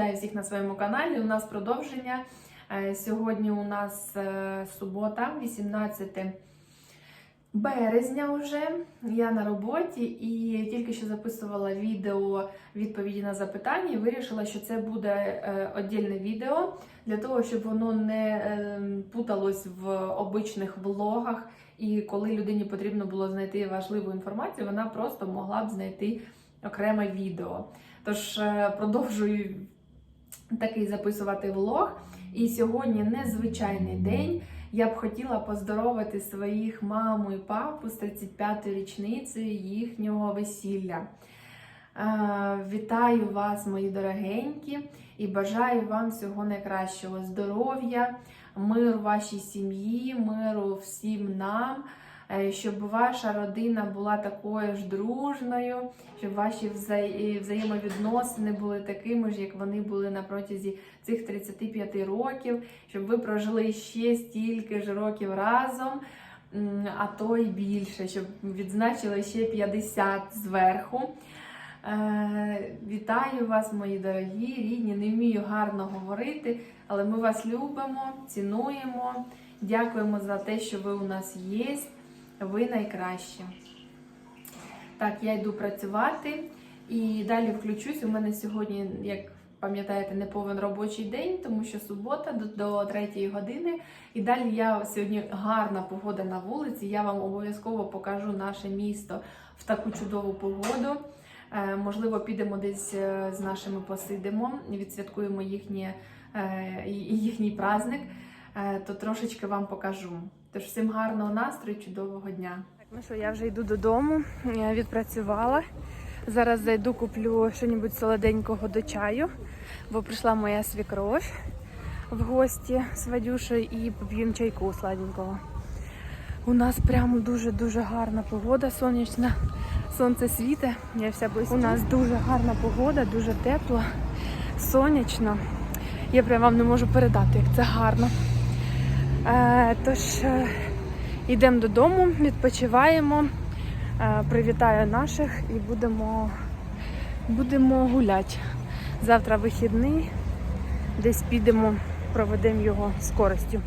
Вітаю всіх на своєму каналі. У нас продовження. Е, Сьогодні у нас е, субота, 18 березня вже. Я на роботі і тільки що записувала відео відповіді на запитання і вирішила, що це буде е, отдільне відео для того, щоб воно не е, путалось в обичних влогах. І коли людині потрібно було знайти важливу інформацію, вона просто могла б знайти окреме відео. Тож продовжую такий записувати влог. І сьогодні незвичайний день. Я б хотіла поздоровити своїх маму і папу з 35-ї річницею їхнього весілля. Е, Вітаю вас, мої дорогенькі, і бажаю вам всього найкращого здоров'я, миру вашій сім'ї, миру всім нам, щоб ваша родина була такою ж дружною, щоб ваші вза- взаємовідносини були такими ж, як вони були на протязі цих 35 років, щоб ви прожили ще стільки ж років разом, а то й більше, щоб відзначили ще 50 зверху. Е, Вітаю вас, мої дорогі, рідні. Не вмію гарно говорити, але ми вас любимо, цінуємо. Дякуємо за те, що ви у нас є. Ви найкращі. Так, я йду працювати і далі включусь. У мене сьогодні, як пам'ятаєте, не повен робочий день, тому що субота до, до 3 години. І далі я сьогодні гарна погода на вулиці. Я вам обов'язково покажу наше місто в таку чудову погоду. Е, Можливо, підемо десь е, з нашими посидимо, відсвяткуємо їхнє, е, їхній праздник, то трошечки вам покажу. Тож всім гарного настрою, чудового дня. Так, ну що, я вже йду додому, я відпрацювала. Зараз зайду, куплю щось солоденького до чаю, бо прийшла моя свікров в гості з Вадюшею і поп'ємо чайку сладенького. У нас прямо дуже-дуже гарна погода сонячна. Сонце світе, я вся близько. У нас дуже гарна погода, дуже тепло, сонячно. Я прям вам не можу передати, як це гарно. Е, тож е, йдемо додому, відпочиваємо, е, привітаю наших і будемо, будемо гуляти. Завтра вихідний, десь підемо, проведемо його з користю.